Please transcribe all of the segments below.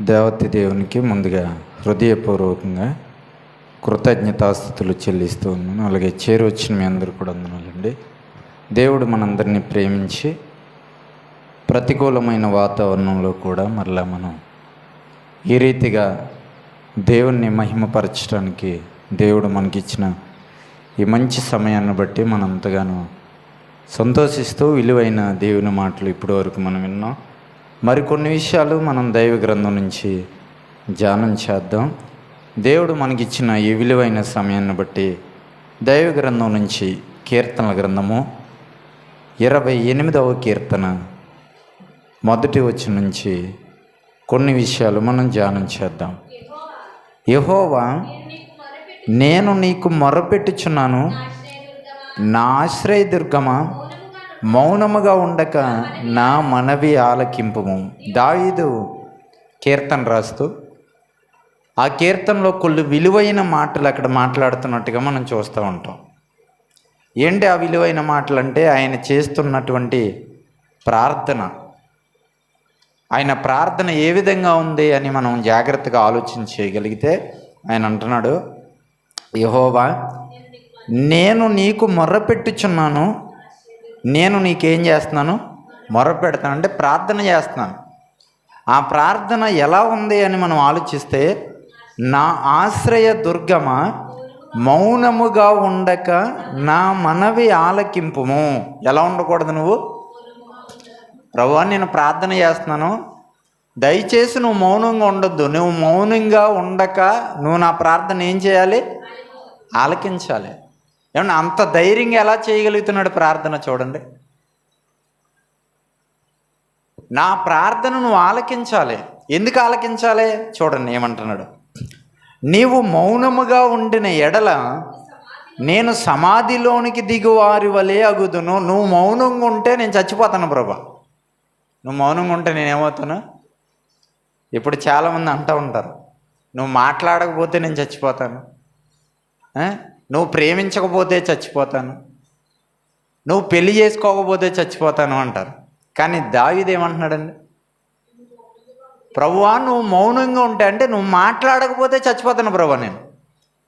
దేవతి దేవునికి ముందుగా హృదయపూర్వకంగా కృతజ్ఞతాస్థుతులు చెల్లిస్తూ ఉన్నాను. అలాగే చేరు వచ్చిన మీ అందరూ కూడా అందునాలండి దేవుడు మనందరినీ ప్రేమించి ప్రతికూలమైన వాతావరణంలో కూడా మరలా మనం ఈ రీతిగా దేవుణ్ణి మహిమపరచడానికి దేవుడు మనకిచ్చిన ఈ మంచి సమయాన్ని బట్టి మనం అంతగానో సంతోషిస్తూ విలువైన దేవుని మాటలు ఇప్పటివరకు మనం విన్నాం. మరికొన్ని విషయాలు మనం దైవ గ్రంథం నుంచి ధ్యానం చేద్దాం. దేవుడు మనకిచ్చిన ఈ విలువైన సమయాన్ని బట్టి దైవ గ్రంథం నుంచి కీర్తనల గ్రంథము ఇరవై ఎనిమిదవ కీర్తన మొదటి వచ్చి నుంచి కొన్ని విషయాలు మనం ధ్యానం చేద్దాం. యహోవా నేను నీకు మొరపెట్టుచున్నాను. నా ఆశ్రయదుర్గమా? మౌనముగా ఉండక నా మనవి ఆలకింపము. దావీదు కీర్తన రాస్తూ ఆ కీర్తనలో కొన్ని విలువైన మాటలు అక్కడ మాట్లాడుతున్నట్టుగా మనం చూస్తూ ఉంటాం. ఏంటి ఆ విలువైన మాటలు అంటే ఆయన చేస్తున్నటువంటి ప్రార్థన. ఆయన ప్రార్థన ఏ విధంగా ఉంది అని మనం జాగ్రత్తగా ఆలోచన చేయగలిగితే ఆయన అంటున్నాడు యహోవా నేను నీకు మొర్రపెట్టుచున్నాను నేను నీకేం చేస్తున్నాను? మొరపెడతాను అంటే ప్రార్థన చేస్తున్నాను. ఆ ప్రార్థన ఎలా ఉంది అని మనం ఆలోచిస్తే నా ఆశ్రయ దుర్గమ మౌనముగా ఉండక నా మనవి ఆలకింపుము. ఎలా ఉండకూడదు నువ్వు? ప్రభు నేను ప్రార్థన చేస్తున్నాను. దయచేసి నువ్వు మౌనంగా ఉండొద్దు. నువ్వు మౌనంగా ఉండక నువ్వు నా ప్రార్థన ఏం చేయాలి? ఆలకించాలి. ఏమన్నా అంత ధైర్యంగా ఎలా చేయగలుగుతున్నాడు ప్రార్థన చూడండి. నా ప్రార్థన నువ్వు ఆలకించాలి. ఎందుకు ఆలకించాలి? చూడండి ఏమంటున్నాడు. నీవు మౌనముగా ఉండిన ఎడల నేను సమాధిలోనికి దిగువారి వలె అగుదును. నువ్వు మౌనంగా ఉంటే నేను చచ్చిపోతాను ప్రభా. నువ్వు మౌనంగా ఉంటే నేనేమవుతాను ఇప్పుడు చాలామంది అంటూ ఉంటారు. నువ్వు మాట్లాడకపోతే నేను చచ్చిపోతాను. నువ్వు ప్రేమించకపోతే చచ్చిపోతాను. నువ్వు పెళ్ళి చేసుకోకపోతే చచ్చిపోతాను అంటారు. కానీ దావిదేమంటున్నాడండి ప్రభువా నువ్వు మౌనంగా ఉంటే అంటే నువ్వు మాట్లాడకపోతే చచ్చిపోతాను ప్రభా నేను.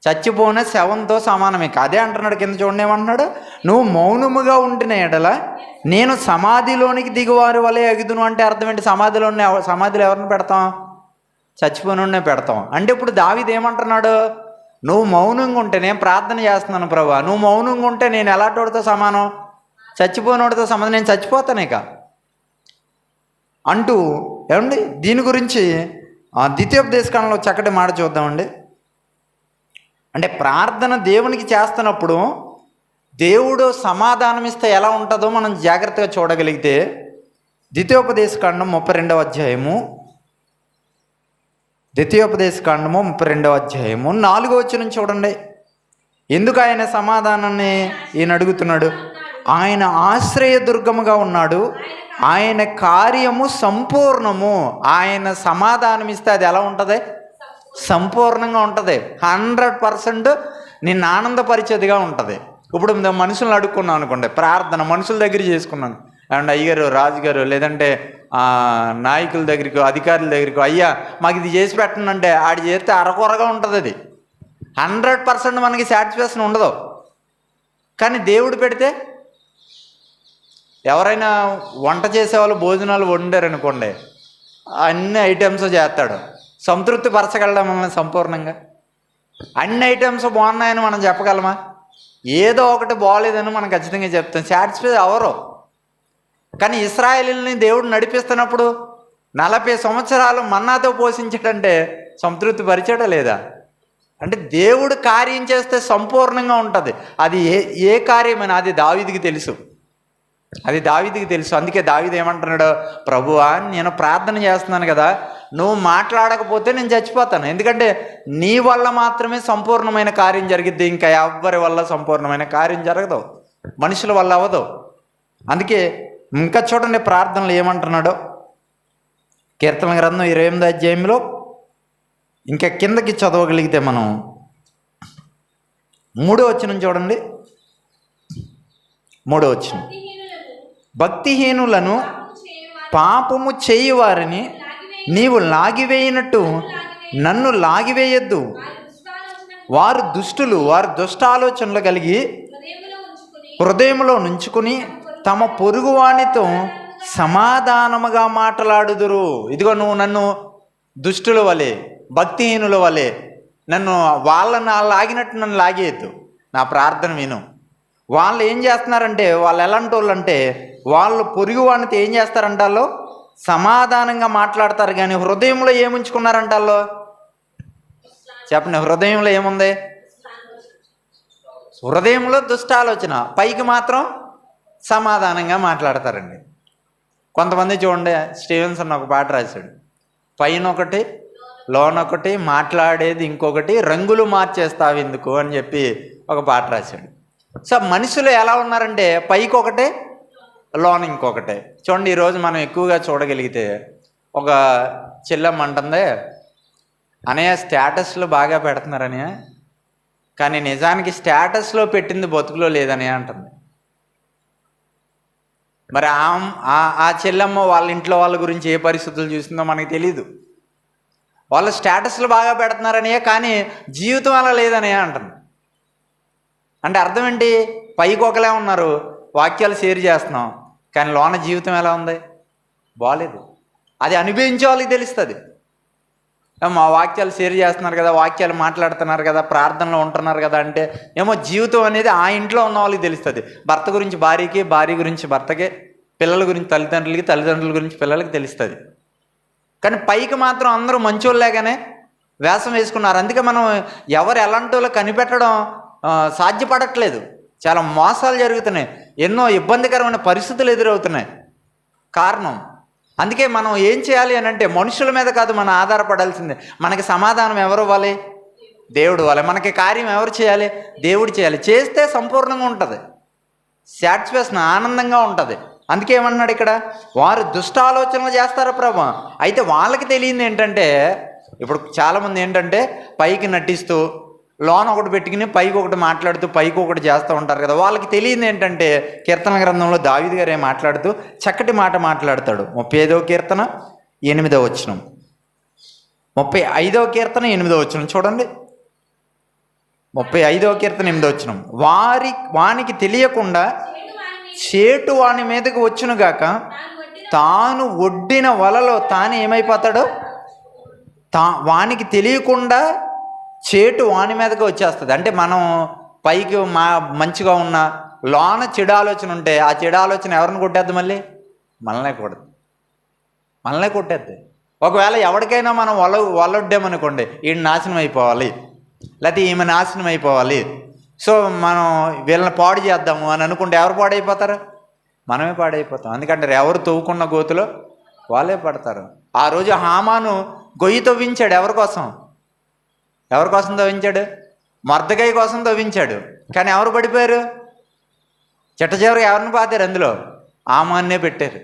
చచ్చిపోయిన శవంతో సమానమే. అదే అంటున్నాడు కింద చూడండి ఏమంటున్నాడు? నువ్వు మౌనముగా ఉంటున్న ఎడల నేను సమాధిలోనికి దిగువారి వలె ఎగుదును. అంటే అర్థం ఏంటి? సమాధిలో సమాధిలో ఎవరిని పెడతాం? చచ్చిపోయిన పెడతాం. అంటే ఇప్పుడు దావిది ఏమంటున్నాడు? నువ్వు మౌనంగా ఉంటే నేను ప్రార్థన చేస్తున్నాను ప్రభా. నువ్వు మౌనంగా ఉంటే నేను ఎలాంటివాడితో సమానం? చచ్చిపోయినోడితో సమానం. నేను చచ్చిపోతాను ఇక. అంటూ ఏమండి? దీని గురించి ఆ ద్వితీయోపదేశకాలంలో చక్కటి మాట చూద్దామండి. అంటే ప్రార్థన దేవునికి చేస్తున్నప్పుడు దేవుడు సమాధానం ఇస్తే ఎలా ఉంటుందో మనం జాగ్రత్తగా చూడగలిగితే ద్వితీయోపదేశకాండం ముప్పై రెండవ అధ్యాయము ద్వితీయోపదేశకాండము ముప్పై రెండవ అధ్యాయము. నాలుగో వచ్చిన చూడండి. ఎందుకు ఆయన సమాధానాన్ని ఈయన అడుగుతున్నాడు? ఆయన ఆశ్రయ దుర్గముగా ఉన్నాడు. ఆయన కార్యము సంపూర్ణము. ఆయన సమాధానం ఇస్తే అది ఎలా ఉంటుంది? సంపూర్ణంగా ఉంటుంది. హండ్రెడ్ పర్సెంట్ నిన్ను ఆనందపరిచేదిగా ఉంటుంది. ఇప్పుడు మనుషులను అడుక్కున్నాను అనుకోండి. ప్రార్థన మనుషుల దగ్గర చేసుకున్నాను. అండ్ అయ్యగారు రాజుగారు లేదంటే నాయకుల దగ్గరికి అధికారుల దగ్గరికి అయ్యా మాకు ఇది చేసి పెట్టండి అంటే ఆడి చేస్తే అరకొరగా ఉంటుంది అది. హండ్రెడ్ పర్సెంట్ మనకి సాటిస్ఫాక్షన్ ఉండదు. కానీ దేవుడు పెడితే ఎవరైనా వంట చేసేవాళ్ళు భోజనాలు వండారనుకోండి అన్ని ఐటమ్స్ చేస్తాడు. సంతృప్తి పరచగలడా మనల్ని సంపూర్ణంగా? అన్ని ఐటమ్స్ బాగున్నాయని మనం చెప్పగలమా? ఏదో ఒకటి బాగాలేదని మనం ఖచ్చితంగా చెప్తాం. సాటిస్ఫై అవరు కానీ ఇస్రాయలీల్ని దేవుడు నడిపిస్తున్నప్పుడు నలభై సంవత్సరాలు మన్నాతో పోషించడంటే సంతృప్తి పరిచాడా లేదా? అంటే దేవుడు కార్యం చేస్తే సంపూర్ణంగా ఉంటుంది. అది ఏ ఏ కార్యమైనా అది దావిదికి తెలుసు. అది దావిదికి తెలుసు. అందుకే దావిది ఏమంటున్నాడు? ప్రభువా నేను ప్రార్థన చేస్తున్నాను కదా నువ్వు మాట్లాడకపోతే నేను చచ్చిపోతాను. ఎందుకంటే నీ వల్ల మాత్రమే సంపూర్ణమైన కార్యం జరిగిద్ది. ఇంకా ఎవ్వరి వల్ల సంపూర్ణమైన కార్యం జరగదు? మనుషుల వల్ల అవ్వదు. అందుకే ఇంకా చూడండి ప్రార్థనలు ఏమంటున్నాడో. కీర్తన గ్రంథం ఇరవై ఎనిమిది అధ్యాయంలో ఇంకా కిందకి చదవగలిగితే మనం మూడో వచ్చిన చూడండి. మూడో వచ్చిన భక్తిహీనులను పాపము చేయువారిని నీవు లాగివేయినట్టు నన్ను లాగివేయొద్దు. వారు దుష్టులు వారు దుష్ట ఆలోచనలు కలిగి హృదయంలో నుంచుకుని తమ పొరుగువానితో సమాధానముగా మాట్లాడుదురు. ఇదిగో నువ్వు నన్ను దుష్టుల వలె భక్తిహీనుల వలె నన్ను వాళ్ళని లాగినట్టు నన్ను లాగేయద్దు. నా ప్రార్థన విను. వాళ్ళు ఏం చేస్తున్నారంటే వాళ్ళు ఎలాంటి వాళ్ళు అంటే వాళ్ళు పొరుగు వానితో ఏం చేస్తారంట వాళ్ళు సమాధానంగా మాట్లాడతారు కానీ హృదయంలో ఏముంచుకున్నారంట వాళ్ళు చెప్పండి హృదయంలో ఏముంది? హృదయంలో దుష్ట ఆలోచన పైకి మాత్రం సమాధానంగా మాట్లాడతారండి. కొంతమంది చూడండి స్టీవెన్సన్ ఒక పాట రాశాడు. పైన ఒకటి లోన్ ఒకటి మాట్లాడేది ఇంకొకటి రంగులు మార్చేస్తావు ఎందుకు అని చెప్పి ఒక పాట రాశాడు. సో మనుషులు ఎలా ఉన్నారంటే పైకి ఒకటే లోన్ ఇంకొకటే. చూడండి ఈరోజు మనం ఎక్కువగా చూడగలిగితే ఒక చెల్లెమ్మ అంటుంది అనయ్య స్టేటస్లో బాగా పెడుతున్నారని కానీ నిజానికి స్టేటస్లో పెట్టింది బతుకులో లేదని అంటుంది. మరి ఆమ్- ఆ ఆ చెల్లెమ్మ వాళ్ళ ఇంట్లో వాళ్ళ గురించి ఏ పరిస్థితులు చూసిందో మనకి తెలియదు వాళ్ళ స్టేటస్లు బాగా పెడుతున్నారని కానీ జీవితం అలా లేదని అంటుంది. అంటే అర్థం ఏంటి? పైకి ఒకలే ఉన్నారు వాక్యాలు షేర్ చేస్తున్నాం కానీ లోన జీవితం ఎలా ఉంది? బాగాలేదు అది అనుభవించే వాళ్ళకి తెలుస్తుంది. మా వాక్యాలు షేర్ చేస్తున్నారు కదా వాక్యాలు మాట్లాడుతున్నారు కదా ప్రార్థనలో ఉంటున్నారు కదా అంటే ఏమో జీవితం అనేది ఆ ఇంట్లో ఉన్న వాళ్ళకి తెలుస్తుంది. భర్త గురించి భార్యకి భార్య గురించి భర్తకి పిల్లల గురించి తల్లిదండ్రులకి తల్లిదండ్రుల గురించి పిల్లలకి తెలుస్తుంది. కానీ పైకి మాత్రం అందరూ మంచోళ్ళేగానే వేషం వేసుకున్నారు. అందుకే మనం ఎవరు ఎలాంటి వాళ్ళు కనిపెట్టడం సాధ్యపడట్లేదు. చాలా మోసాలు జరుగుతున్నాయి. ఎన్నో ఇబ్బందికరమైన పరిస్థితులు ఎదురవుతున్నాయి. కారణం అందుకే మనం ఏం చేయాలి అని అంటే మనుషుల మీద కాదు మనం ఆధారపడాల్సిందే. మనకి సమాధానం ఎవరు ఇవ్వాలి? దేవుడు ఇవ్వాలి. మనకి కార్యం ఎవరు చేయాలి? దేవుడు చేయాలి. చేస్తే సంపూర్ణంగా ఉంటుంది. సాటిస్ఫాక్షన్ ఆనందంగా ఉంటుంది. అందుకే ఏమన్నాడు ఇక్కడ? వారు దుష్ట ఆలోచనలు చేస్తారా ప్రభు. అయితే వాళ్ళకి తెలియంది ఏంటంటే ఇప్పుడు చాలామంది ఏంటంటే పైకి నటిస్తూ లోన ఒకటి పెట్టుకుని పైకి ఒకటి మాట్లాడుతూ పైకి ఒకటి చేస్తూ ఉంటారు కదా. వాళ్ళకి తెలియదు ఏంటంటే కీర్తన గ్రంథంలో దావిది గారే మాట్లాడుతూ చక్కటి మాట మాట్లాడతాడు. ముప్పై ఐదవ కీర్తన ఎనిమిదవ వచనం. ముప్పై ఐదవ కీర్తన ఎనిమిదవ వచనం చూడండి. ముప్పై ఐదవ కీర్తన ఎనిమిదవ వచనం. వారి వానికి తెలియకుండా చేటు వాని మీదకి వచ్చునుగాక తాను ఒడ్డిన వలలో తాను ఏమైపోతాడో? తా వానికి తెలియకుండా చేటు వాని మీదకి వచ్చేస్తుంది. అంటే మనం పైకి మా మంచిగా ఉన్న లోన చెడు ఆలోచన ఉంటే ఆ చెడు ఆలోచన ఎవరిని కొట్టేద్ది మళ్ళీ? మనల్నే కొడదు మనల్నే కొట్టేద్ది. ఒకవేళ ఎవరికైనా మనం వల వలొడ్డామనుకోండి ఈయన నాశనం అయిపోవాలి. లేకపోతే ఈమె నాశనం అయిపోవాలి. సో మనం వీళ్ళని పాడు చేద్దాము అని అనుకుంటే ఎవరు పాడైపోతారు? మనమే పాడైపోతాం. ఎందుకంటే ఎవరు తవ్వుకున్న గోతులో వాళ్ళే పడతారు. ఆ రోజు హామాను గొయ్యి తవ్వించాడు ఎవరి కోసం ఎవరి కోసం తవ్వించాడు? మర్దకాయ కోసం తవ్వించాడు. కానీ ఎవరు పడిపోయారు? చిట్ట ఎవరిని పాతారు అందులో? ఆమాన్నే పెట్టారు.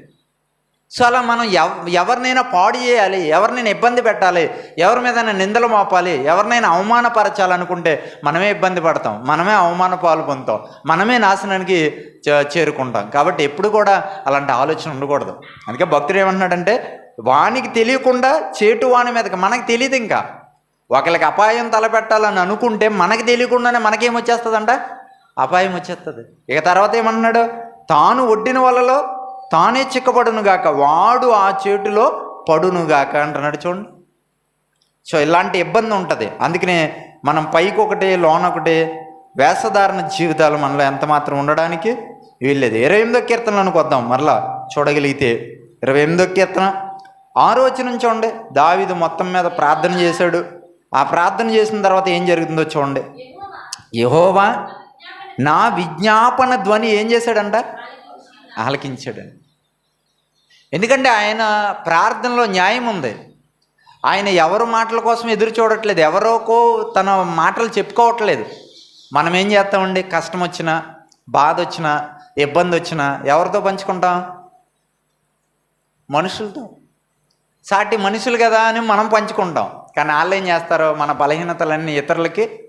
సో అలా మనం ఎవ ఎవరినైనా పాడు చేయాలి ఎవరినైనా ఇబ్బంది పెట్టాలి ఎవరి మీద నిందలు మోపాలి ఎవరినైనా అవమానపరచాలనుకుంటే మనమే ఇబ్బంది పడతాం మనమే అవమాన పాలు పొందుతాం మనమే నాశనానికి చే- చేరుకుంటాం. కాబట్టి ఎప్పుడు కూడా అలాంటి ఆలోచన ఉండకూడదు. అందుకే భక్తుడు ఏమంటున్నాడంటే వానికి తెలియకుండా చేటు వాని మీదకి మనకు తెలియదు ఇంకా. ఒకరికి అపాయం తలపెట్టాలని అనుకుంటే మనకి తెలియకుండానే మనకేం వచ్చేస్తుందంట? అపాయం వచ్చేస్తుంది. ఇక తర్వాత ఏమన్నాడు? తాను ఒడ్డిన వలలో తానే చిక్కబడునుగాక వాడు ఆ చేటులో పడునుగాక అంటున్నాడు చూడండి. సో ఇలాంటి ఇబ్బంది ఉంటుంది. అందుకనే మనం పైకి ఒకటి లోన్ ఒకటి వేషధారణ జీవితాలు మనలో ఎంత మాత్రం ఉండడానికి వీల్లేదు. ఇరవై ఎనిమిదో కీర్తనలోనికి అనుకొద్దాం మరలా చూడగలిగితే ఇరవై ఎనిమిదో కీర్తన. రోజు నుంచి చూడండి దావిదు మొత్తం మీద ప్రార్థన చేశాడు. ఆ ప్రార్థన చేసిన తర్వాత ఏం జరుగుతుందో చూడండి. యహోవా నా విజ్ఞాపన ధ్వని ఏం చేశాడంట? ఆలకించాడు ఎందుకంటే ఆయన ప్రార్థనలో న్యాయం ఉంది. ఆయన ఎవరు మాటల కోసం ఎదురు చూడట్లేదు. ఎవరోకో తన మాటలు చెప్పుకోవట్లేదు. మనం ఏం చేస్తామండి? కష్టం వచ్చినా బాధ వచ్చినా ఇబ్బంది వచ్చినా ఎవరితో పంచుకుంటాం? మనుషులతో. సాటి మనుషులు కదా అని మనం పంచుకుంటాం. కానీ వాళ్ళు ఏం చేస్తారు మన బలహీనతలన్నీ ఇతరులకి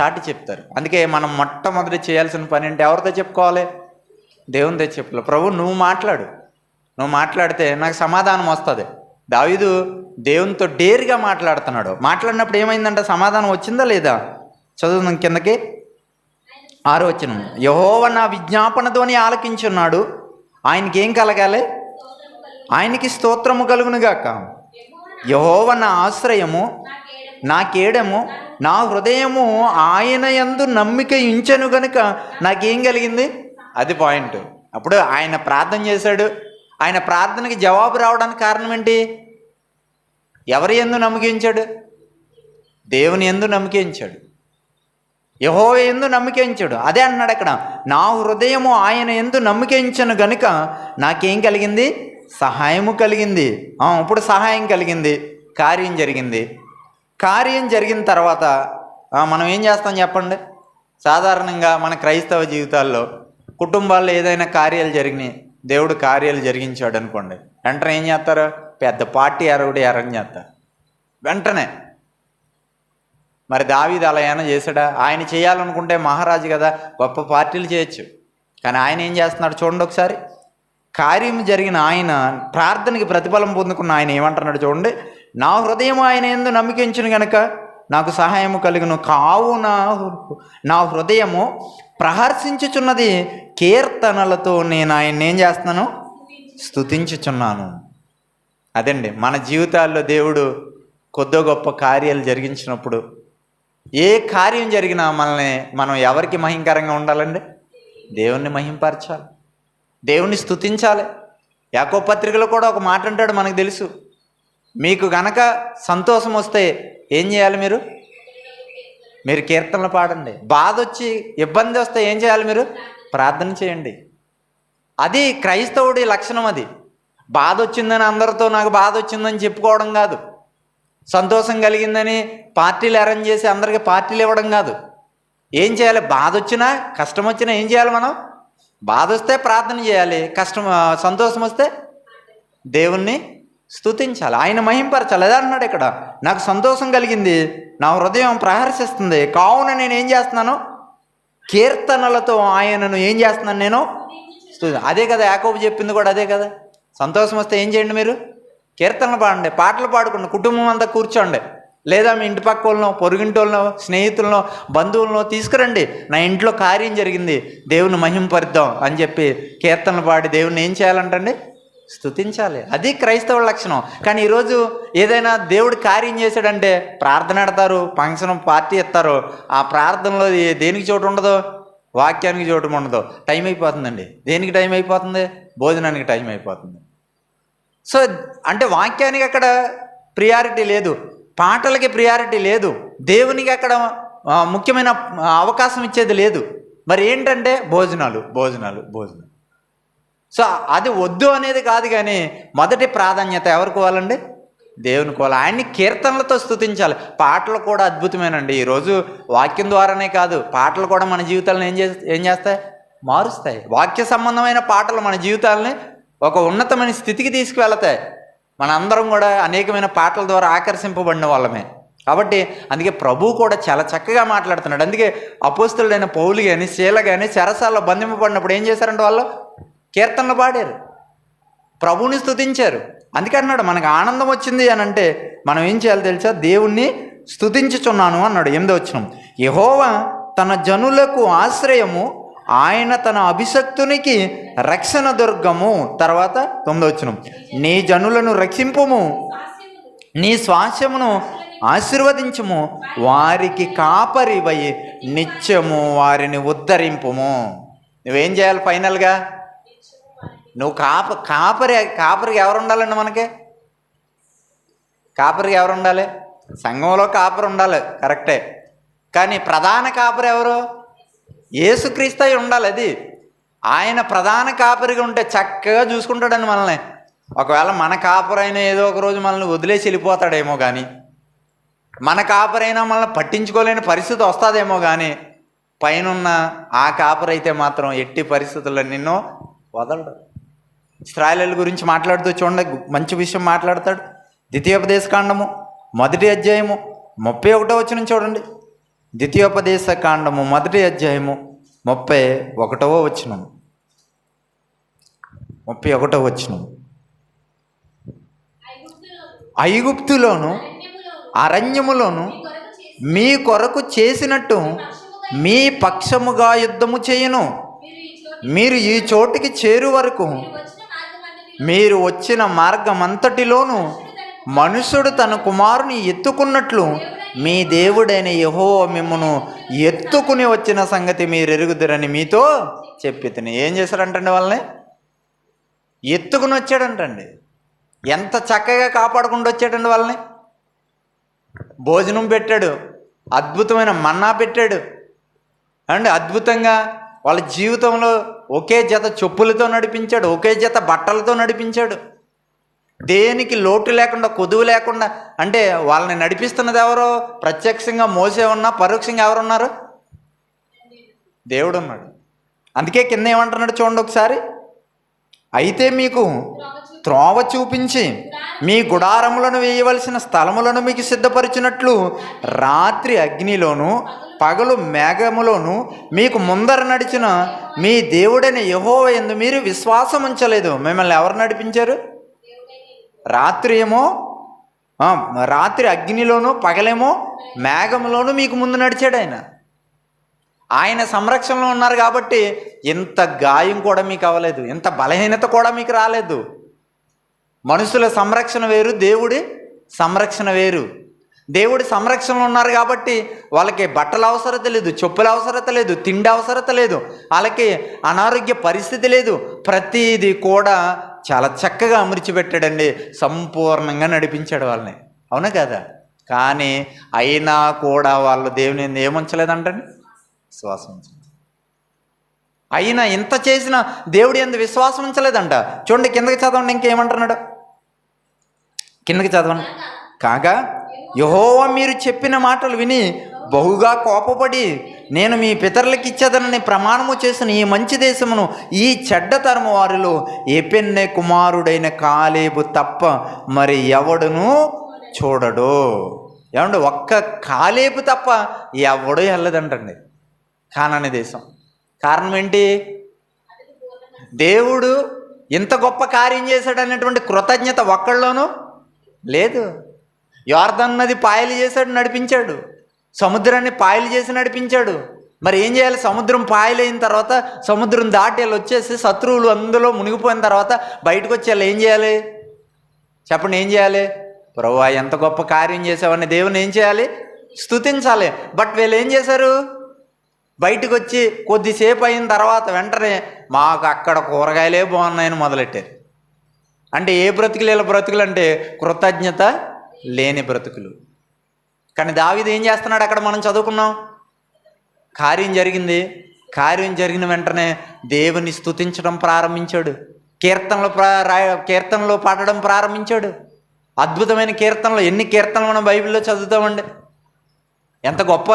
చాటి చెప్తారు. అందుకే మనం మొట్టమొదటి చేయాల్సిన పని అంటే ఎవరితో చెప్పుకోవాలి? దేవునితో చెప్పుకోవాలి. ప్రభు నువ్వు మాట్లాడు. నువ్వు మాట్లాడితే నాకు సమాధానం వస్తుంది. దావిదు దేవునితో డేర్గా మాట్లాడుతున్నాడు. మాట్లాడినప్పుడు ఏమైందంటే? సమాధానం వచ్చిందా లేదా? చదువుదాం కిందకి. ఆరు వచ్చిన యహోవ నా విజ్ఞాపన ధ్వని ఆలకించున్నాడు. ఆయనకి ఏం కలగాలి? ఆయనకి స్తోత్రము కలుగును గాక. యహోవ నా ఆశ్రయము నా కేడము నా హృదయము ఆయన ఎందు నమ్మిక ఇంచను గనుక నాకేం కలిగింది? అది పాయింట్ అప్పుడు ఆయన ప్రార్థన చేశాడు. ఆయన ప్రార్థనకి జవాబు రావడానికి కారణం ఏంటి? ఎవరి ఎందు నమ్మకించాడు దేవుని ఎందు నమ్మకించాడు యహో ఎందు నమ్మకించాడు అదే అన్నాడు అక్కడ. నా హృదయము ఆయన ఎందు నమ్మకించను గనుక నాకేం కలిగింది? సహాయము కలిగింది. ఇప్పుడు సహాయం కలిగింది. కార్యం జరిగింది. కార్యం జరిగిన తర్వాత మనం ఏం చేస్తాం చెప్పండి? సాధారణంగా మన క్రైస్తవ జీవితాల్లో కుటుంబాల్లో ఏదైనా కార్యాలు జరిగినాయి. దేవుడు కార్యాలు జరిగించాడు అనుకోండి. వెంటనే ఏం చేస్తారు? పెద్ద పార్టీ అరవుడు అరేంజ్ చేస్తారు. వెంటనే. మరి దావీది అలా ఏమైనా చేశాడా? ఆయన చేయాలనుకుంటే మహారాజు కదా గొప్ప పార్టీలు చేయొచ్చు. కానీ ఆయన ఏం చేస్తున్నాడు చూడండి ఒకసారి. కార్యం జరిగిన ఆయన ప్రార్థనకి ప్రతిఫలం పొందుకున్న ఆయన ఏమంటున్నాడు చూడండి నా హృదయం ఆయన ఎందు నమ్మికించును గనక నాకు సహాయము కలుగును. కావు నా హృ- నా హృదయము ప్రహర్షించుచున్నది కీర్తనలతో నేను ఆయన ఏం చేస్తున్నాను? స్థుతించుచున్నాను అదండి మన జీవితాల్లో దేవుడు కొద్దో గొప్ప కార్యాలు జరిగించినప్పుడు ఏ కార్యం జరిగినా మనల్ని మనం ఎవరికి మహింకరంగా ఉండాలండి? దేవుణ్ణి మహింపరచాలి. దేవుణ్ణి స్థుతించాలి యాకో పత్రికలో కూడా ఒక మాట అంటాడు మనకు తెలుసు. మీకు గనక సంతోషం వస్తే ఏం చేయాలి మీరు? మీరు కీర్తనలు పాడండి. బాధ వచ్చి ఇబ్బంది వస్తే ఏం చేయాలి మీరు? ప్రార్థన చేయండి. అది క్రైస్తవుడి లక్షణం అది. బాధ వచ్చిందని అందరితో నాకు బాధ వచ్చిందని చెప్పుకోవడం కాదు. సంతోషం కలిగిందని పార్టీలు అరేంజ్ చేసి అందరికీ పార్టీలు ఇవ్వడం కాదు. ఏం చేయాలి? బాధ వచ్చినా కష్టం వచ్చినా ఏం చేయాలి మనం? బాధ వస్తే ప్రార్థన చేయాలి కష్టం సంతోషం వస్తే దేవుణ్ణి స్థుతించాలి ఆయన మహింపరచాలి. అదే అన్నాడు ఇక్కడ నాకు సంతోషం కలిగింది నా హృదయం ప్రహర్షిస్తుంది కావున నేను ఏం చేస్తున్నాను? కీర్తనలతో ఆయనను ఏం చేస్తున్నాను నేను? అదే కదా యాకోబు చెప్పింది కూడా అదే కదా. సంతోషం వస్తే ఏం చేయండి మీరు? కీర్తనలు పాడండి పాటలు పాడుకోండి కుటుంబం అంతా కూర్చోండి. లేదా మీ ఇంటి పక్క వాళ్ళనో పొరుగింటోళ్ళనో స్నేహితులనో బంధువులనో తీసుకురండి. నా ఇంట్లో కార్యం జరిగింది. దేవుని మహింపరిద్దాం అని చెప్పి కీర్తనలు పాడి దేవుని ఏం చేయాలంటండి? స్థుతించాలి అది క్రైస్తవ లక్షణం. కానీ ఈరోజు ఏదైనా దేవుడు కార్యం చేశాడంటే ప్రార్థన ఆడతారు ఫంక్షన్ పార్టీ ఇస్తారు. ఆ ప్రార్థనలో దేనికి చోటు ఉండదు? వాక్యానికి చోటు ఉండదు. టైం అయిపోతుందండి. దేనికి టైం అయిపోతుంది? భోజనానికి టైం అయిపోతుంది. సో అంటే వాక్యానికి అక్కడ ప్రియారిటీ లేదు. పాటలకి ప్రియారిటీ లేదు. దేవునికి అక్కడ ముఖ్యమైన అవకాశం ఇచ్చేది లేదు. మరి ఏంటంటే భోజనాలు భోజనాలు భోజనాలు. సో అది వద్దు అనేది కాదు కానీ మొదటి ప్రాధాన్యత ఎవరికి కోవాలండి? దేవుని కోవాలి. ఆయన్ని కీర్తనలతో స్తుతించాలి. పాటలు కూడా అద్భుతమేనండి. ఈరోజు వాక్యం ద్వారానే కాదు పాటలు కూడా మన జీవితాలను ఏం చే ఏం చేస్తాయి? మారుస్తాయి. వాక్య సంబంధమైన పాటలు మన జీవితాలని ఒక ఉన్నతమైన స్థితికి తీసుకువెళతాయి. మన అందరం కూడా అనేకమైన పాటల ద్వారా ఆకర్షింపబడిన వాళ్ళమే. కాబట్టి అందుకే ప్రభు కూడా చాలా చక్కగా మాట్లాడుతున్నాడు. అందుకే అపోస్తులైన పౌలు కానీ శీల కానీ చెరసాల్లో బంధింపబడినప్పుడు ఏం చేశారంటే వాళ్ళు కీర్తనలు పాడారు. ప్రభువుని స్థుతించారు అందుకే అన్నాడు మనకు ఆనందం వచ్చింది అని అంటే మనం ఏం చేయాలి తెలుసా? దేవుణ్ణి స్థుతించుచున్నాను అన్నాడు. ఎనిమిది వచ్చినాం యహోవా తన జనులకు ఆశ్రయము ఆయన తన అభిషక్తునికి రక్షణ దుర్గము. తర్వాత తొమ్మిదో వచ్చిన నీ జనులను రక్షింపుము. నీ స్వాస్యమును ఆశీర్వదించము. వారికి కాపరివై నిత్యము వారిని ఉద్ధరింపుము. నువ్వేం చేయాలి ఫైనల్గా? నువ్వు కాప కాపరి కాపరికి ఎవరు ఉండాలండి మనకి? కాపరికి ఎవరు ఉండాలి? సంఘంలో కాపరి ఉండాలి కరెక్టే. కానీ ప్రధాన కాపరి ఎవరు? ఏసుక్రీస్తు అయి ఉండాలి అది. ఆయన ప్రధాన కాపరిగా ఉంటే చక్కగా చూసుకుంటాడండి మనల్ని. ఒకవేళ మన కాపరైన ఏదో ఒక రోజు మనల్ని వదిలేసి వెళ్ళిపోతాడేమో కానీ మన కాపరైనా మనల్ని పట్టించుకోలేని పరిస్థితి వస్తుందేమో కానీ పైనున్న ఆ కాపరైతే మాత్రం ఎట్టి పరిస్థితుల్లో నిన్ను వదలడు. ఇస్రాయలీల గురించి మాట్లాడుతూ చూడండి మంచి విషయం మాట్లాడతాడు. ద్వితీయోపదేశ కాండము మొదటి అధ్యాయము ముప్పై ఒకటో వచ్చిన చూడండి. ద్వితీయోపదేశ కాండము మొదటి అధ్యాయము ముప్పై ఒకటవ వచ్చిన ముప్పై ఒకటవ వచనం ఐగుప్తులోను అరణ్యములోను మీ కొరకు చేసినట్టు మీ పక్షముగా యుద్ధము చేయను. మీరు ఈ చోటికి చేరు వరకు మీరు వచ్చిన మార్గమంతటిలోను మనుషుడు తన కుమారుని ఎత్తుకున్నట్లు మీ దేవుడైన యహో మిమ్మను ఎత్తుకుని వచ్చిన సంగతి మీరు ఎరుగుదురని మీతో చెప్పి ఏం చేశారంటండి వాళ్ళని? ఎత్తుకుని వచ్చాడంటండి. ఎంత చక్కగా కాపాడుకుంటూ వచ్చాడండి వాళ్ళని? భోజనం పెట్టాడు అద్భుతమైన మన్నా పెట్టాడు. అండి అద్భుతంగా వాళ్ళ జీవితంలో ఒకే జత చెప్పులతో నడిపించాడు ఒకే జత బట్టలతో నడిపించాడు. దేనికి లోటు లేకుండా కొదువు లేకుండా అంటే వాళ్ళని నడిపిస్తున్నది ఎవరో? ప్రత్యక్షంగా మోసే ఉన్నా పరోక్షంగా ఎవరు ఉన్నారు? దేవుడు ఉన్నాడు అందుకే కింద ఏమంటున్నాడు చూడండి ఒకసారి. అయితే మీకు త్రోవ చూపించి మీ గుడారములను వేయవలసిన స్థలములను మీకు సిద్ధపరిచినట్లు రాత్రి అగ్నిలోను పగలు మేఘములోను మీకు ముందర నడిచిన మీ దేవుడైన యహోవ ఎందు మీరు విశ్వాసం ఉంచలేదు మిమ్మల్ని ఎవరు నడిపించారు? రాత్రి ఏమో రాత్రి అగ్నిలోను పగలేమో మేఘంలోనూ మీకు ముందు నడిచాడు ఆయన. ఆయన సంరక్షణలో ఉన్నారు కాబట్టి ఇంత గాయం కూడా మీకు అవ్వలేదు ఇంత బలహీనత కూడా మీకు రాలేదు. మనుషుల సంరక్షణ వేరు దేవుడి సంరక్షణ వేరు. దేవుడి సంరక్షణలో ఉన్నారు కాబట్టి వాళ్ళకి బట్టల అవసరత లేదు చెప్పుల అవసరత లేదు తిండి అవసరత లేదు. వాళ్ళకి అనారోగ్య పరిస్థితి లేదు. ప్రతిదీ కూడా చాలా చక్కగా అమర్చిపెట్టాడండి. సంపూర్ణంగా నడిపించాడు వాళ్ళని. అవునా కదా? కానీ అయినా కూడా వాళ్ళు దేవుని ఎందు ఏముంచలేదంటండి? విశ్వాసం ఉంచలేదు. అయినా ఇంత చేసిన దేవుడు ఎందు విశ్వాసం ఉంచలేదంట. చూడండి కిందకి చదవండి ఇంకేమంటున్నాడు? కిందకి చదవండి. కాగా? యహోవ మీరు చెప్పిన మాటలు విని బహుగా కోపపడి నేను మీ పితరులకు ఇచ్చేదనని ప్రమాణము చేసిన ఈ మంచి దేశమును ఈ చెడ్డ తరము వారిలో ఎపెన్నె కుమారుడైన కాలేబు తప్ప మరి ఎవడును చూడడు. ఏమంటే ఒక్క కాలేపు తప్ప ఎవడు వెళ్ళదంటండి. కానని దేశం. కారణం ఏంటి? దేవుడు ఇంత గొప్ప కార్యం చేశాడు అనేటువంటి కృతజ్ఞత ఒక్కళ్ళలోనూ లేదు. యోర్ధన్ నది పాయలు చేశాడు నడిపించాడు. సముద్రాన్ని పాయలు చేసి నడిపించాడు. మరి ఏం చేయాలి? సముద్రం పాయలైన తర్వాత సముద్రం దాటి వాళ్ళు వచ్చేసి శత్రువులు అందులో మునిగిపోయిన తర్వాత బయటకు వచ్చి వాళ్ళు ఏం చేయాలి? చెప్పండి ఏం చేయాలి? ప్రభు ఎంత గొప్ప కార్యం చేసావని దేవుని ఏం చేయాలి? స్థుతించాలి బట్ వీళ్ళు ఏం చేశారు? బయటకు వచ్చి కొద్దిసేపు అయిన తర్వాత వెంటనే మాకు అక్కడ కూరగాయలే బాగున్నాయని మొదలెట్టారు. అంటే ఏ బ్రతుకులు ఇలా బ్రతుకులు అంటే కృతజ్ఞత లేని బ్రతుకులు. కానీ దావిది ఏం చేస్తున్నాడు అక్కడ మనం చదువుకున్నాం? కార్యం జరిగింది. కార్యం జరిగిన వెంటనే దేవుని స్థుతించడం ప్రారంభించాడు. కీర్తనలు ప్రా కీర్తనలు పాడడం ప్రారంభించాడు. అద్భుతమైన కీర్తనలు ఎన్ని కీర్తనలు మనం బైబిల్లో చదువుతామండి? ఎంత గొప్ప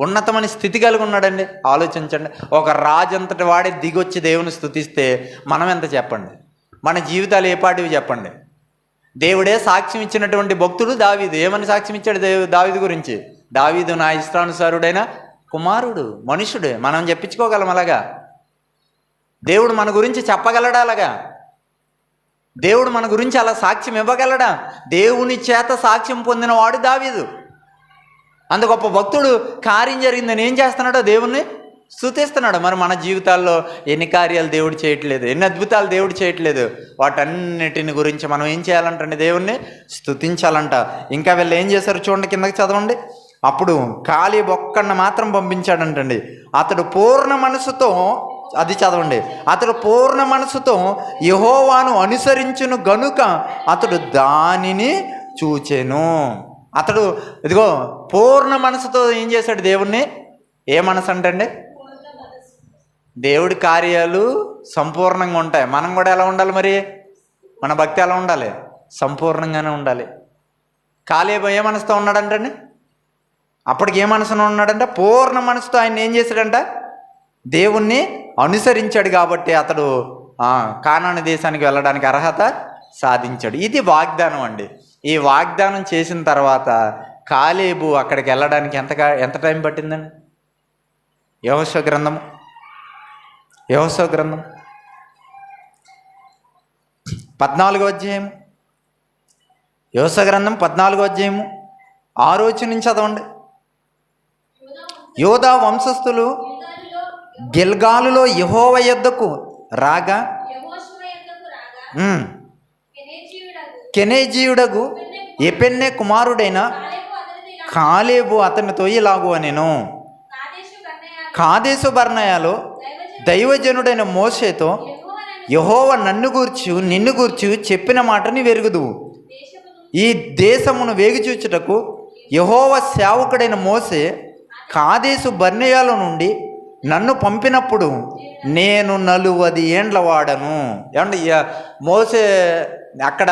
ఉన్నతమైన స్థితి కలిగి ఉన్నాడండి? ఆలోచించండి. ఒక రాజు అంతటి వాడే దిగొచ్చి దేవుని స్థుతిస్తే మనం ఎంత చెప్పండి? మన జీవితాలు ఏ పాటివి చెప్పండి? దేవుడే సాక్ష్యం ఇచ్చినటువంటి భక్తుడు దావీదు. ఏమని సాక్ష్యం ఇచ్చాడు దేవు దావీదు గురించి? దావీదు నా ఇష్టానుసారుడైన కుమారుడు మనుషుడు. మనం చెప్పించుకోగలం అలాగా? దేవుడు మన గురించి చెప్పగలడా అలాగా? దేవుడు మన గురించి అలా సాక్ష్యం ఇవ్వగలడా? దేవుని చేత సాక్ష్యం పొందిన వాడు దావీదు. అంత గొప్ప భక్తుడు కార్యం జరిగిందని ఏం చేస్తున్నాడో దేవుణ్ణి స్తుతిస్తున్నాడు మరి మన జీవితాల్లో ఎన్ని కార్యాలు దేవుడు చేయట్లేదు ఎన్ని అద్భుతాలు దేవుడు చేయట్లేదు వాటన్నిటిని గురించి మనం ఏం చేయాలంటండి దేవుణ్ణి? స్థుతించాలంట ఇంకా వీళ్ళు ఏం చేశారు చూడండి కిందకి చదవండి. అప్పుడు ఖాళీ ఒక్కడిని మాత్రం పంపించాడంటండి. అతడు పూర్ణ మనసుతో అది చదవండి. అతడు పూర్ణ మనసుతో యహోవాను అనుసరించును గనుక అతడు దానిని చూచెను. అతడు ఇదిగో పూర్ణ మనసుతో ఏం చేశాడు దేవుణ్ణి? ఏ మనసు అంటండి? దేవుడి కార్యాలు సంపూర్ణంగా ఉంటాయి. మనం కూడా ఎలా ఉండాలి మరి? మన భక్తి ఎలా ఉండాలి? సంపూర్ణంగానే ఉండాలి. కాలేబు ఏ మనసుతో ఉన్నాడంటండి? అప్పటికి ఏ మనసులో ఉన్నాడంటే? పూర్ణ మనసుతో ఆయన ఏం చేశాడంట? దేవుణ్ణి అనుసరించాడు కాబట్టి అతడు కానాని దేశానికి వెళ్ళడానికి అర్హత సాధించాడు. ఇది వాగ్దానం అండి. ఈ వాగ్దానం చేసిన తర్వాత కాలేబు అక్కడికి వెళ్ళడానికి ఎంత ఎంత టైం పట్టిందండి? యహోశ గ్రంథం యోసో గ్రంథం. పద్నాలుగో అధ్యాయము. యోస గ్రంథం పద్నాలుగో అధ్యాయము. ఆరో నుంచి చదవండి. యోధా వంశస్థులు గిల్గాలులో యహోవ యొద్దకు రాగా కెనేజీయుడగు ఎపెన్నే కుమారుడైన కాలేబు అతనితో ఇలాగు అనెను కాదేశు బర్ణయాలో దైవజనుడైన మోషేతో నన్ను యహోవ నన్ను గూర్చు నిన్ను గూర్చు చెప్పిన మాటని వెరుగుదువు ఈ దేశమును వేగిచూచుటకు యహోవ సేవకుడైన మోసే కాదేశు బర్ణయాల నుండి నన్ను పంపినప్పుడు నేను నలువది ఏండ్ల వాడను. ఏమంటే మోసే అక్కడ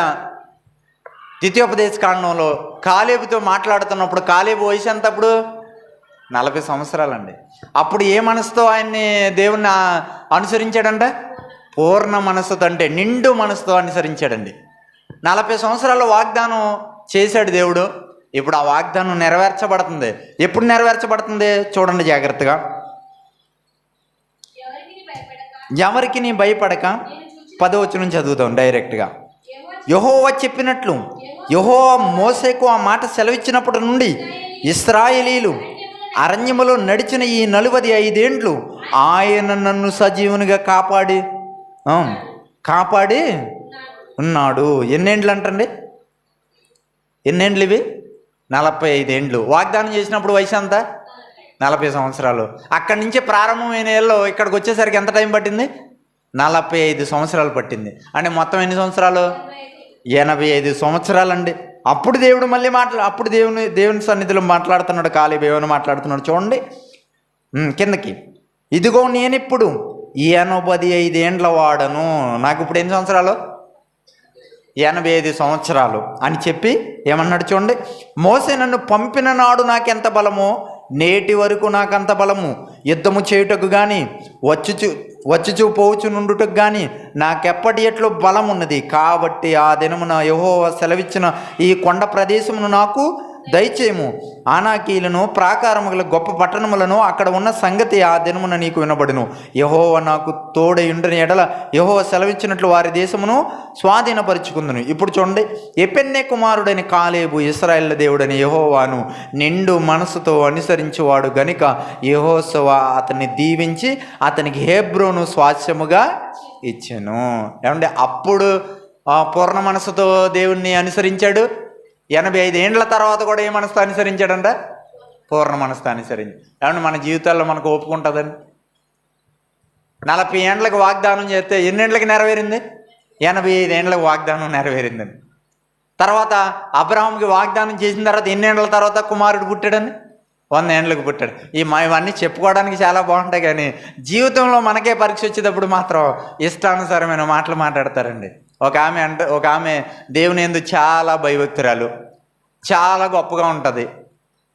ద్వితీయోపదేశ కాండంలో కాలేబుతో మాట్లాడుతున్నప్పుడు కాలేబు వయసు ఎంతప్పుడు? నలభై సంవత్సరాలండి. అప్పుడు ఏ మనసుతో ఆయన్ని దేవుణ్ణి అనుసరించాడంట? పూర్ణ మనసుతో అంటే నిండు మనసుతో అనుసరించాడండి. నలభై సంవత్సరాల వాగ్దానం చేశాడు దేవుడు. ఇప్పుడు ఆ వాగ్దానం నెరవేర్చబడుతుంది. ఎప్పుడు నెరవేర్చబడుతుంది? చూడండి జాగ్రత్తగా. ఎవరికి నీ భయపడక? నేను చూచి పదవచనం చదువుతాం డైరెక్ట్గా. యెహోవా యహోవా చెప్పినట్లు యహో మోసేకు ఆ మాట సెలవిచ్చినప్పటి నుండి ఇస్రాయిలీలు అరణ్యములో నడిచిన ఈ నలువది ఐదేండ్లు ఆయన నన్ను సజీవునిగా కాపాడి కాపాడి ఉన్నాడు. ఎన్నేండ్లు అంటండి? ఎన్నేండ్లు ఇవి? నలభై ఐదేండ్లు. వాగ్దానం చేసినప్పుడు వయసు ఎంత? నలభై సంవత్సరాలు. అక్కడి నుంచి ప్రారంభమైన ఏళ్ళు ఇక్కడికి వచ్చేసరికి ఎంత టైం పట్టింది? నలభై ఐదు సంవత్సరాలు పట్టింది. అంటే మొత్తం ఎన్ని సంవత్సరాలు? ఎనభై ఐదు సంవత్సరాలండి. అప్పుడు దేవుడు మళ్ళీ మాట్లా అప్పుడు దేవుని దేవుని సన్నిధిలో మాట్లాడుతున్నాడు కాళీ దేవుని మాట్లాడుతున్నాడు చూడండి. కిందకి. ఇదిగో నేను ఇప్పుడు ఎనభై ఐదేండ్ల వాడను. నాకు ఇప్పుడు ఎన్ని సంవత్సరాలు? ఎనభై ఐదు సంవత్సరాలు అని చెప్పి ఏమన్నాడు చూడండి. మోసే నన్ను పంపిన నాడు నాకెంత బలమో? నేటి వరకు నాకంత బలము. యుద్ధము చేయుటకు కానీ వచ్చుచు వచ్చిచూ పోవచ్చు నుండుటకు కానీ నాకెప్పటి ఎట్లు బలం ఉన్నది కాబట్టి ఆ దినమున యహో సెలవిచ్చిన ఈ కొండ ప్రదేశమును నాకు దయచేయము. ఆనాకీలను ప్రాకారముల గొప్ప పట్టణములను అక్కడ ఉన్న సంగతి ఆ దినమున నీకు వినబడును. యహోవ నాకు తోడయుండని ఎడల యహోవ సెలవిచ్చినట్లు వారి దేశమును స్వాధీనపరుచుకుందును. ఇప్పుడు చూడండి ఎపెన్నే కుమారుడైన కాలేబు ఇస్రాయేల్ దేవుడని యహోవాను నిండు మనసుతో అనుసరించేవాడు గనుక యహోసవ అతన్ని దీవించి అతనికి హేబ్రోను స్వాస్యముగా ఇచ్చాను. ఏమంటే అప్పుడు ఆ, పూర్ణ మనసుతో దేవుణ్ణి అనుసరించాడు. ఎనభై ఐదు ఏండ్ల తర్వాత కూడా ఏ మనసుతో అనుసరించాడంట? పూర్ణ మనసుతో అనుసరించి. ఏమన్నా మన జీవితాల్లో మనకు ఒప్పుకుంటుందండి నలభై ఏండ్లకు వాగ్దానం చేస్తే ఎన్నేండ్లకి నెరవేరింది? ఎనభై ఐదు ఏండ్లకు వాగ్దానం నెరవేరిందండి తర్వాత అబ్రహాంకి వాగ్దానం చేసిన తర్వాత ఎన్నేండ్ల తర్వాత కుమారుడు పుట్టాడని? వంద ఏండ్లకు పుట్టాడు. ఈ మా ఇవన్నీ చెప్పుకోవడానికి చాలా బాగుంటాయి కానీ జీవితంలో మనకే పరీక్ష వచ్చేటప్పుడు మాత్రం ఇష్టానుసారమైన మాటలు మాట్లాడతారండి. ఒక ఆమె అంటే ఒక ఆమె దేవుని ఎందు చాలా భయభక్తురాలు. చాలా గొప్పగా ఉంటుంది.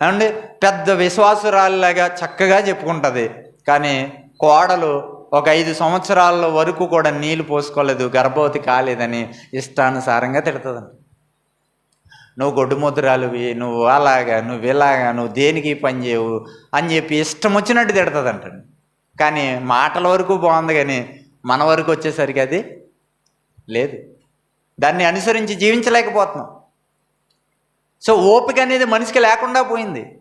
అండి పెద్ద విశ్వాసురాలులాగా చక్కగా చెప్పుకుంటుంది. కానీ కోడలు ఒక ఐదు సంవత్సరాల వరకు కూడా నీళ్ళు పోసుకోలేదు గర్భవతి కాలేదని ఇష్టానుసారంగా తిడుతుందండి నువ్వు గొడ్డుముద్రాలువి నువ్వు అలాగా నువ్వు ఇలాగా నువ్వు దేనికి పని చేయవు అని చెప్పి ఇష్టం వచ్చినట్టు తిడుతుందంటండి. కానీ మాటల వరకు బాగుంది కానీ మన వరకు వచ్చేసరికి అది లేదు. దాన్ని అనుసరించి జీవించలేకపోతున్నాం. సో ఓపిక అనేది మనిషికి లేకుండా పోయింది.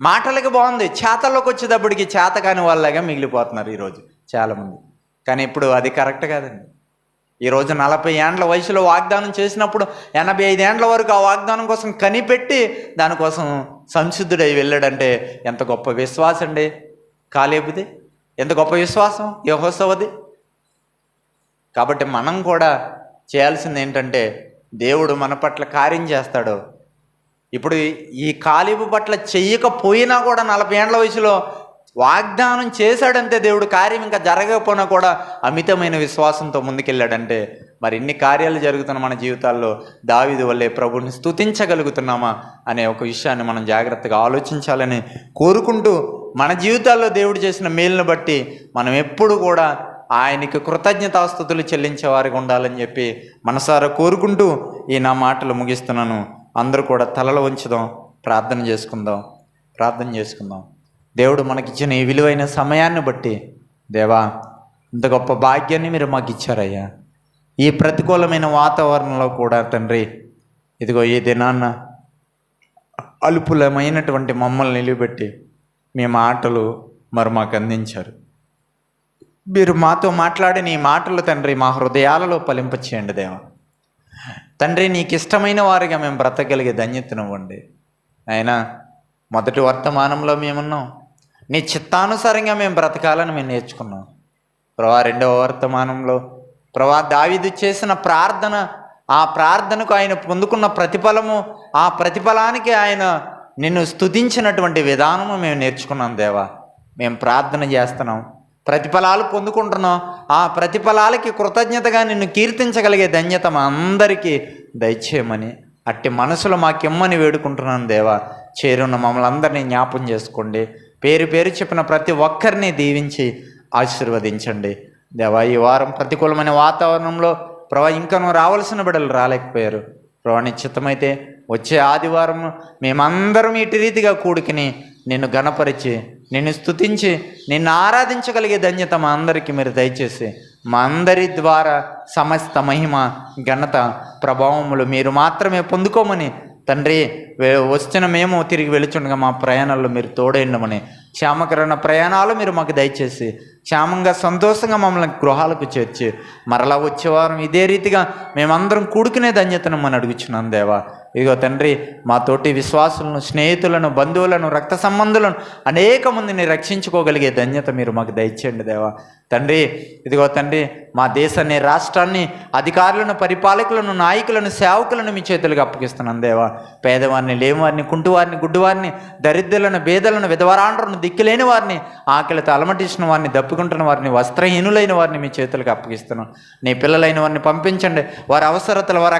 మాటలకి బాగుంది. చేతల్లోకి వచ్చేటప్పటికి చేత కాని వాళ్ళగా మిగిలిపోతున్నారు ఈరోజు చాలామంది. కానీ ఇప్పుడు అది కరెక్ట్ కాదండి. ఈరోజు నలభై ఏండ్ల వయసులో వాగ్దానం చేసినప్పుడు ఎనభై ఐదు ఏండ్ల వరకు ఆ వాగ్దానం కోసం కనిపెట్టి దానికోసం సంసిద్ధుడై వెళ్ళాడంటే ఎంత గొప్ప విశ్వాసం అండి కాలేబుది. ఎంత గొప్ప విశ్వాసం? యహోసవది. కాబట్టి మనం కూడా చేయాల్సింది ఏంటంటే దేవుడు మన పట్ల కార్యం చేస్తాడు. ఇప్పుడు ఈ కాలిబు పట్ల చెయ్యకపోయినా కూడా నలభై ఏండ్ల వయసులో వాగ్దానం చేశాడంటే దేవుడు కార్యం ఇంకా జరగకపోయినా కూడా అమితమైన విశ్వాసంతో ముందుకెళ్ళాడంటే మరి ఇన్ని కార్యాలు జరుగుతున్న మన జీవితాల్లో దావిది వల్లే ప్రభుని స్తుతించగలుగుతున్నామా అనే ఒక విషయాన్ని మనం జాగ్రత్తగా ఆలోచించాలని కోరుకుంటూ మన జీవితాల్లో దేవుడు చేసిన మేలును బట్టి మనం ఎప్పుడు కూడా ఆయనకి కృతజ్ఞతాస్థుతులు చెల్లించేవారిగా ఉండాలని చెప్పి మనసారా కోరుకుంటూ ఈ నా మాటలు ముగిస్తున్నాను. అందరూ కూడా తలలు ఉంచుదాం ప్రార్థన చేసుకుందాం ప్రార్థన చేసుకుందాం. దేవుడు మనకిచ్చిన ఈ విలువైన సమయాన్ని బట్టి దేవా ఇంత గొప్ప భాగ్యాన్ని మీరు మాకు ఇచ్చారయ్యా ఈ ప్రతికూలమైన వాతావరణంలో కూడా తండ్రి ఇదిగో ఈ దినాన్న అలుపులమైనటువంటి మమ్మల్ని నిలబెట్టి మీ మాటలు మరి మాకు అందించారు. మీరు మాతో మాట్లాడిన ఈ మాటలు తండ్రి మా హృదయాలలో ఫలింపచేయండి దేవా. తండ్రి నీకు ఇష్టమైన వారిగా మేము బ్రతకగలిగే ధన్యతనివ్వండి అయినా మొదటి వర్తమానంలో మేమున్నాం. నీ చిత్తానుసారంగా మేము బ్రతకాలని మేము నేర్చుకున్నాం. ప్రభా రెండవ వర్తమానంలో ప్రభా దావిదు చేసిన ప్రార్థన ఆ ప్రార్థనకు ఆయన పొందుకున్న ప్రతిఫలము ఆ ప్రతిఫలానికి ఆయన నిన్ను స్తుతించినటువంటి విధానము మేము నేర్చుకున్నాం దేవా. మేము ప్రార్థన చేస్తున్నాం. ప్రతిఫలాలు పొందుకుంటున్నాం ఆ ప్రతిఫలాలకి కృతజ్ఞతగా నిన్ను కీర్తించగలిగే ధన్యత మా అందరికీ దయచేయమని అట్టి మనసులో మాకిమ్మని వేడుకుంటున్నాను దేవా. చేరున్న మమ్మల్ని అందరినీ జ్ఞాపం చేసుకోండి. పేరు పేరు చెప్పిన ప్రతి ఒక్కరిని దీవించి ఆశీర్వదించండి. దేవా ఈ వారం ప్రతికూలమైన వాతావరణంలో ప్రభా ఇంకనూ రావాల్సిన బిడ్డలు రాలేకపోయారు. ప్రభా నిశ్చితమైతే వచ్చే ఆదివారం మేమందరం ఇటు రీతిగా కూడుకుని నిన్ను గణపరిచి నిన్ను స్థుతించి నిన్ను ఆరాధించగలిగే ధన్యత మా అందరికీ మీరు దయచేసి. మా అందరి ద్వారా సమస్త మహిమ ఘనత ప్రభావములు మీరు మాత్రమే పొందుకోమని తండ్రి వచ్చిన మేము తిరిగి వెళుచుండగా మా ప్రయాణాల్లో మీరు తోడైండమని క్షేమకరణ ప్రయాణాలు మీరు మాకు దయచేసి క్షేమంగా సంతోషంగా మమ్మల్ని గృహాలకు చేర్చి మరలా వచ్చేవారం ఇదే రీతిగా మేమందరం కూడుకునే ధన్యతను మనం అడుగుచున్నాం దేవా. ఇదిగో తండ్రి మా తోటి విశ్వాసులను స్నేహితులను బంధువులను రక్త సంబంధులను అనేక మందిని రక్షించుకోగలిగే ధన్యత మీరు మాకు దయచేయండి దేవా. తండ్రి ఇదిగో తండ్రి మా దేశాన్ని రాష్ట్రాన్ని అధికారులను పరిపాలకులను నాయకులను సేవకులను మీ చేతులకు అప్పగిస్తున్నాను దేవా. పేదవారిని లేనివారిని కుంటువారిని గుడ్డువారిని దరిద్రులను బేదలను విధవరాండ్రను దిక్కులేని వారిని ఆకలితో అలమటించిన వారిని దప్పు దప్పుకుంటున్న వారిని వస్త్రహీనులైన వారిని మీ చేతులకు అప్పగిస్తున్నాను నీ పిల్లలైన వారిని పంపించండి. వారి అవసరతలు వారి